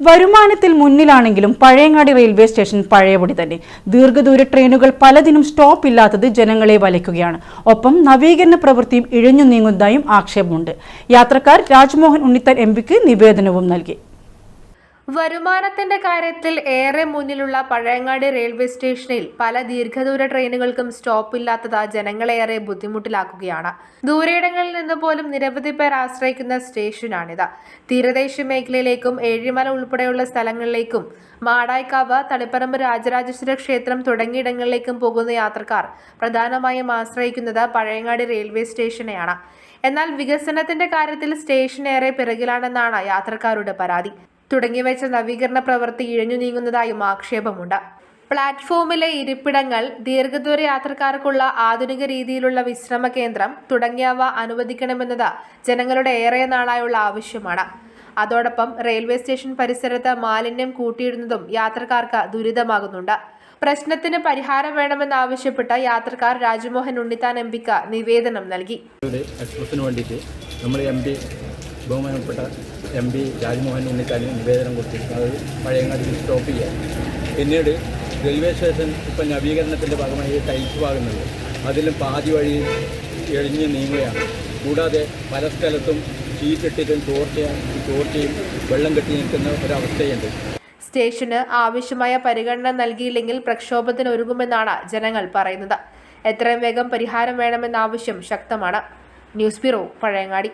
വരുമാനത്തിൽ മുന്നിലാണെങ്കിലും Pazhayangadi railway station പഴയപടി തന്നെ. ദീർഘദൂര ട്രെയിനുകൾ പലതിനും സ്റ്റോപ്പ് ഇല്ലാത്തത് ജനങ്ങളെ വലയ്ക്കുകയാണ്. ഒപ്പം നവീകരണ പ്രവൃത്തിയും ഇഴഞ്ഞു നീങ്ങുന്നതായും ആക്ഷേപമുണ്ട്. യാത്രക്കാർ രാജ്മോഹൻ ഉണ്ണിത്തൻ എം നിവേദനവും നൽകി. വരുമാനത്തിന്റെ കാര്യത്തിൽ ഏറെ മുന്നിലുള്ള പഴയങ്ങാടി റെയിൽവേ സ്റ്റേഷനിൽ പല ദീർഘദൂര ട്രെയിനുകൾക്കും സ്റ്റോപ്പ് സ്റ്റോപ്പില്ലാത്തത് ജനങ്ങളെയേറെ ബുദ്ധിമുട്ടിലാക്കുകയാണ്. ദൂരയിടങ്ങളിൽ നിന്ന് പോലും നിരവധി പേർ ആശ്രയിക്കുന്ന സ്റ്റേഷനാണിത്. തീരദേശ മേഖലയിലേക്കും ഏഴിമല ഉൾപ്പെടെയുള്ള സ്ഥലങ്ങളിലേക്കും മാടായിക്കാവ് തളിപ്പറമ്പ് രാജരാജേശ്വര ക്ഷേത്രം തുടങ്ങിയിടങ്ങളിലേക്കും പോകുന്ന യാത്രക്കാർ പ്രധാനമായും ആശ്രയിക്കുന്നത് പഴയങ്ങാടി റെയിൽവേ സ്റ്റേഷനെയാണ്. എന്നാൽ വികസനത്തിന്റെ കാര്യത്തിൽ സ്റ്റേഷൻ ഏറെ പിറകിലാണെന്നാണ് യാത്രക്കാരുടെ പരാതി. തുടങ്ങിവെച്ച നവീകരണ പ്രവൃത്തി ഇഴഞ്ഞു നീങ്ങുന്നതായും ആക്ഷേപമുണ്ട്. പ്ലാറ്റ്ഫോമിലെ ഇരിപ്പിടങ്ങൾ ദീർഘദൂര യാത്രക്കാർക്കുള്ള ആധുനിക രീതിയിലുള്ള വിശ്രമ കേന്ദ്രം തുടങ്ങിയവ അനുവദിക്കണമെന്നത് ജനങ്ങളുടെ ഏറെ നാളായുള്ള ആവശ്യമാണ്. അതോടൊപ്പം റെയിൽവേ സ്റ്റേഷൻ പരിസരത്ത് മാലിന്യം കൂട്ടിയിടുന്നതും യാത്രക്കാർക്ക് ദുരിതമാകുന്നുണ്ട്. പ്രശ്നത്തിന് പരിഹാരം വേണമെന്നാവശ്യപ്പെട്ട യാത്രക്കാർ രാജ്മോഹൻ ഉണ്ണിത്താൻ എം പിക്ക് നിവേദനം നൽകി. ബഹുമാനപ്പെട്ട എം പി രാജ്മോഹൻ ഉണ്ണിത്താന് നിവേദനം കൊടുത്തിരിക്കുന്നത് പഴയങ്ങാടി സ്റ്റോപ്പ് ചെയ്യാൻ. പിന്നീട് റെയിൽവേ സ്റ്റേഷൻ ഇപ്പം നവീകരണത്തിന്റെ ഭാഗമായി ടൈൽസ് ഭാഗങ്ങളുണ്ട് അതിലും പാതി വഴി എഴിഞ്ഞ് നീങ്ങുകയാണ്. കൂടാതെ പല സ്ഥലത്തും ചീറ്റിട്ടിട്ടും ചോർച്ചയും ചോർച്ചയും വെള്ളം കെട്ടി നിൽക്കുന്ന ഒരവസ്ഥയുണ്ട്. സ്റ്റേഷന് ആവശ്യമായ പരിഗണന നൽകിയില്ലെങ്കിൽ പ്രക്ഷോഭത്തിന് ഒരുങ്ങുമെന്നാണ് ജനങ്ങൾ പറയുന്നത്. എത്രയും വേഗം പരിഹാരം വേണമെന്ന ആവശ്യം ശക്തമാണ്. News bureau Pazhayangadi.